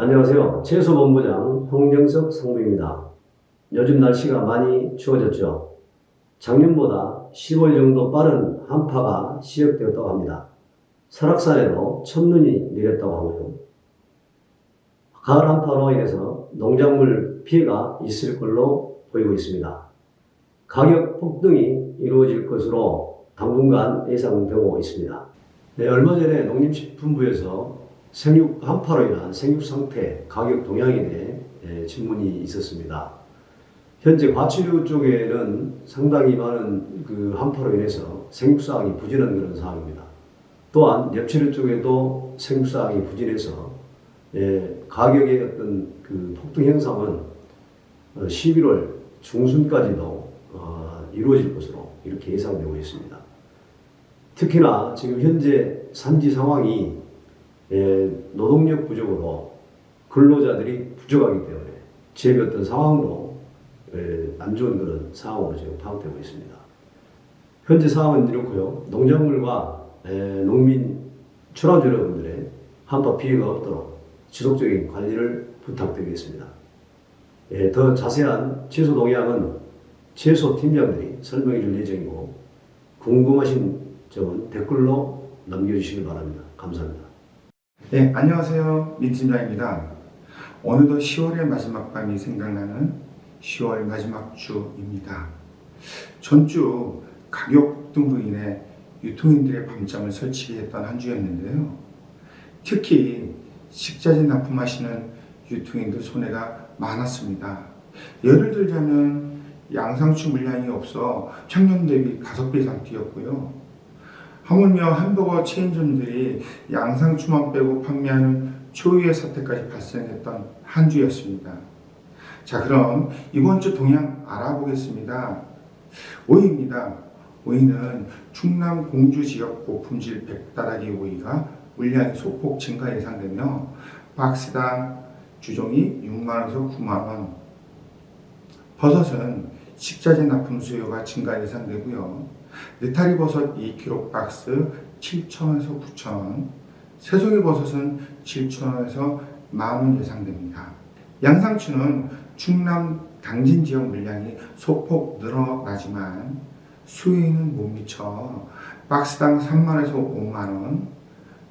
안녕하세요. 채소본부장 홍정석 상무입니다. 요즘 날씨가 많이 추워졌죠. 작년보다 10월 정도 빠른 한파가 시작되었다고 합니다. 설악산에도 첫눈이 내렸다고 하고요. 가을 한파로 인해서 농작물 피해가 있을 걸로 보이고 있습니다. 가격 폭등이 이루어질 것으로 당분간 예상되고 있습니다. 네, 얼마 전에 농림식품부에서 생육 한파로 인한 생육 상태 가격 동향에 대해 예, 질문이 있었습니다. 현재 과치류 쪽에는 상당히 많은 그 한파로 인해서 생육사항이 부진한 그런 상황입니다. 또한 엽치류 쪽에도 생육사항이 부진해서 예, 가격의 어떤 그 폭등 현상은 어, 11월 중순까지도 어, 이루어질 것으로 이렇게 예상되고 있습니다. 특히나 지금 현재 산지 상황이 예, 노동력 부족으로 근로자들이 부족하기 때문에 지역의 어떤 상황도 예, 안 좋은 그런 상황으로 지금 파악되고 있습니다. 현재 상황은 이렇고요. 농작물과 예, 농민 출하주 여러분들의 한파 피해가 없도록 지속적인 관리를 부탁드리겠습니다. 예, 더 자세한 채소 동향은 채소 팀장들이 설명해 줄 예정이고 궁금하신 점은 댓글로 남겨주시기 바랍니다. 감사합니다. 네, 안녕하세요. 민 팀장입니다. 어느덧 10월의 마지막 밤이 생각나는 10월 마지막 주입니다. 전주 가격 등으로 인해 유통인들의 밤잠을 설치게 했던 한 주였는데요. 특히 식자재 납품하시는 유통인들 손해가 많았습니다. 예를 들자면 양상추 물량이 없어 평년 대비 5배 이상 뛰었고요. 하물며 햄버거 체인점들이 양상추만 빼고 판매하는 초유의 사태까지 발생했던 한 주였습니다. 자, 그럼 이번 주 동향 알아보겠습니다. 오이입니다. 오이는 충남 공주 지역 고품질 백다라기 오이가 물량이 소폭 증가 예상되며 박스당 주종이 6만원에서 9만원 버섯은 식자재 납품 수요가 증가 예상되고요. 느타리 버섯 2kg 박스 7,000원에서 9,000원, 새송이 버섯은 7,000원에서 만원 예상됩니다. 양상추는 충남 당진 지역 물량이 소폭 늘어나지만 수요에는 못 미쳐 박스당 3만원에서 5만원,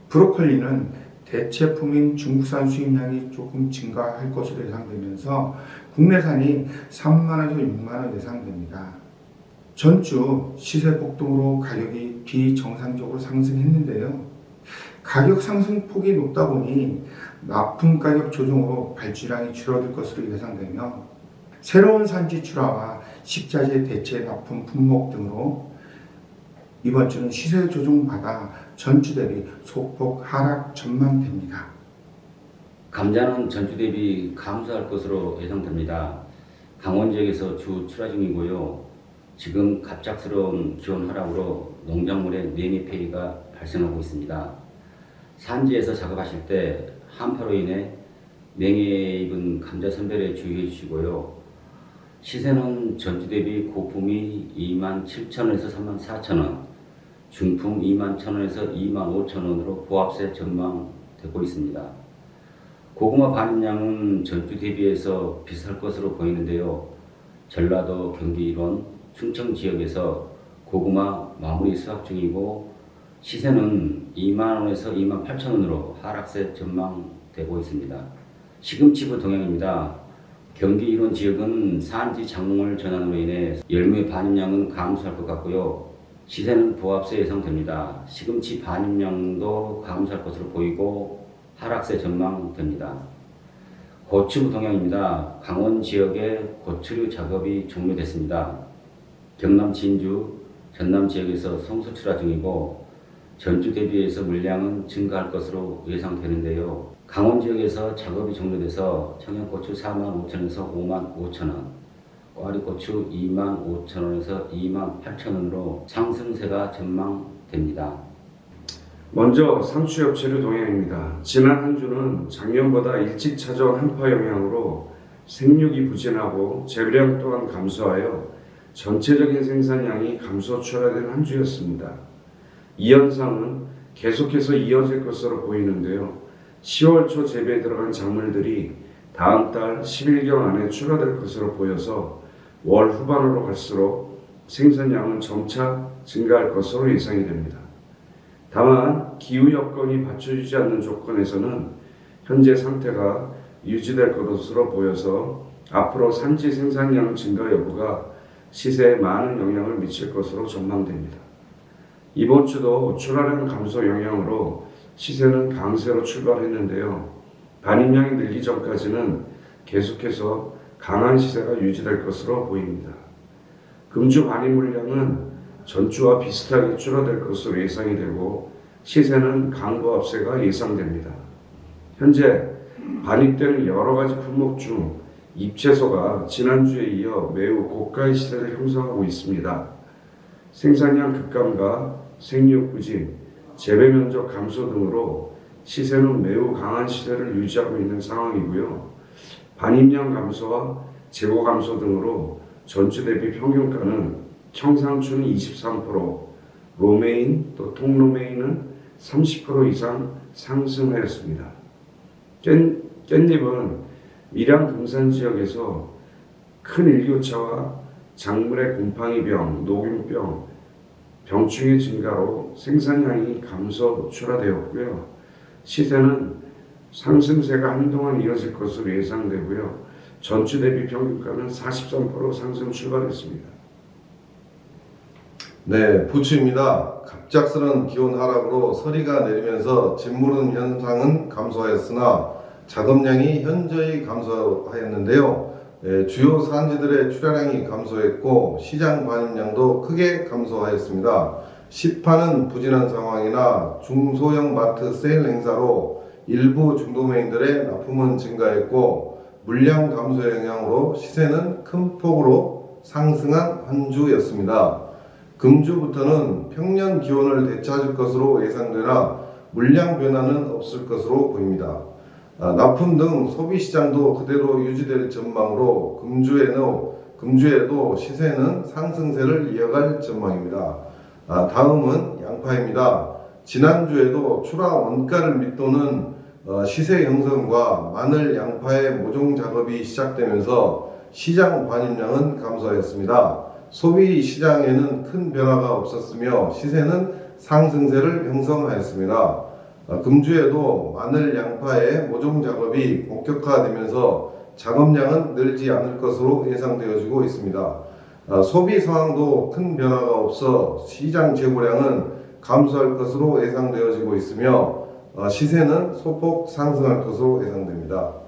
브로콜리는 대체품인 중국산 수입량이 조금 증가할 것으로 예상되면서 국내산이 3만원에서 6만원 예상됩니다. 전주 시세 폭등으로 가격이 비정상적으로 상승했는데요. 가격 상승폭이 높다 보니 납품 가격 조정으로 발주량이 줄어들 것으로 예상되며 새로운 산지 출하와 식자재 대체 납품 품목 등으로 이번 주는 시세 조정받아 전주 대비 소폭 하락 전망됩니다. 감자는 전주 대비 감소할 것으로 예상됩니다. 강원 지역에서 주 출하 중이고요. 지금 갑작스러운 기온 하락으로 농작물의 폐기가 발생하고 있습니다. 산지에서 작업하실 때 한파로 인해 냉해 입은 감자 선별에 주의해 주시고요. 시세는 전주 대비 고품이 2만 7천원에서 3만 4천원, 중품 2만 1천원에서 2만 5천원으로 보합세 전망되고 있습니다. 고구마 반입량은 전주 대비해서 비쌀 것으로 보이는데요. 전라도, 경기 일원, 충청 지역에서 고구마 마무리 수확 중이고 시세는 2만 원에서 2만 8천 원으로 하락세 전망되고 있습니다. 시금치부 동향입니다. 경기 일원 지역은 산지 작물 전환으로 인해 열무의 반입량은 감소할 것 같고요. 시세는 보합세 예상됩니다. 시금치 반입량도 감소할 것으로 보이고 하락세 전망됩니다. 고추 동향입니다. 강원 지역의 고추류 작업이 종료됐습니다. 경남 진주, 전남 지역에서 송수 출하 중이고 전주 대비해서 물량은 증가할 것으로 예상되는데요. 강원 지역에서 작업이 종료돼서 청양고추 4만 5천원에서 5만 5천 원, 꽈리고추 2만 5천 원에서 2만 8천 원으로 상승세가 전망됩니다. 먼저 상추 엽채류 동향입니다. 지난 한 주는 작년보다 일찍 찾아온 한파 영향으로 생육이 부진하고 재배량 또한 감소하여 전체적인 생산량이 감소 출하된 한 주였습니다. 이 현상은 계속해서 이어질 것으로 보이는데요. 10월 초 재배에 들어간 작물들이 다음 달 10일경 안에 출하될 것으로 보여서 월 후반으로 갈수록 생산량은 점차 증가할 것으로 예상이 됩니다. 다만 기후 여건이 받쳐주지 않는 조건에서는 현재 상태가 유지될 것으로 보여서 앞으로 산지 생산량 증가 여부가 시세에 많은 영향을 미칠 것으로 전망됩니다. 이번 주도 출하량 감소 영향으로 시세는 강세로 출발했는데요. 반입량이 늘기 전까지는 계속해서 강한 시세가 유지될 것으로 보입니다. 금주 반입 물량은 전주와 비슷하게 줄어들 것으로 예상이 되고 시세는 강보합세가 예상됩니다. 현재 반입되는 여러 가지 품목 중 잎채소가 지난주에 이어 매우 고가의 시세를 형성하고 있습니다. 생산량 급감과 생육 부진, 재배 면적 감소 등으로 시세는 매우 강한 시세를 유지하고 있는 상황이고요. 반입량 감소와 재고 감소 등으로 전주 대비 평균가는 청상추는 23%, 로메인 또 통로메인은 30% 이상 상승하였습니다. 깻, 깻잎은 밀양 등산 지역에서 큰 일교차와 작물의 곰팡이병, 녹균병, 병충해 증가로 생산량이 감소 노출화되었고요. 시세는 상승세가 한동안 이어질 것으로 예상되고요. 전주 대비 평균가는 43% 상승 출발했습니다. 네, 부추입니다. 갑작스런 기온 하락으로 서리가 내리면서 짓무름 현상은 감소하였으나 작업량이 현저히 감소하였는데요. 네, 주요 산지들의 출하량이 감소했고 시장 반입량도 크게 감소하였습니다. 시판은 부진한 상황이나 중소형 마트 세일 행사로 일부 중도메인들의 납품은 증가했고 물량 감소 영향으로 시세는 큰 폭으로 상승한 한 주였습니다. 금주부터는 평년 기온을 되찾을 것으로 예상되나 물량 변화는 없을 것으로 보입니다. 아, 납품 등 소비 시장도 그대로 유지될 전망으로 금주에도, 금주에도 시세는 상승세를 이어갈 전망입니다. 아, 다음은 양파입니다. 지난주에도 출하 원가를 밑도는 어, 시세 형성과 마늘 양파의 모종 작업이 시작되면서 시장 반입량은 감소하였습니다. 소비 시장에는 큰 변화가 없었으며 시세는 상승세를 형성하였습니다. 어, 금주에도 마늘 양파의 모종 작업이 본격화되면서 작업량은 늘지 않을 것으로 예상되어지고 있습니다. 어, 소비 상황도 큰 변화가 없어 시장 재고량은 감소할 것으로 예상되어지고 있으며 어, 시세는 소폭 상승할 것으로 예상됩니다.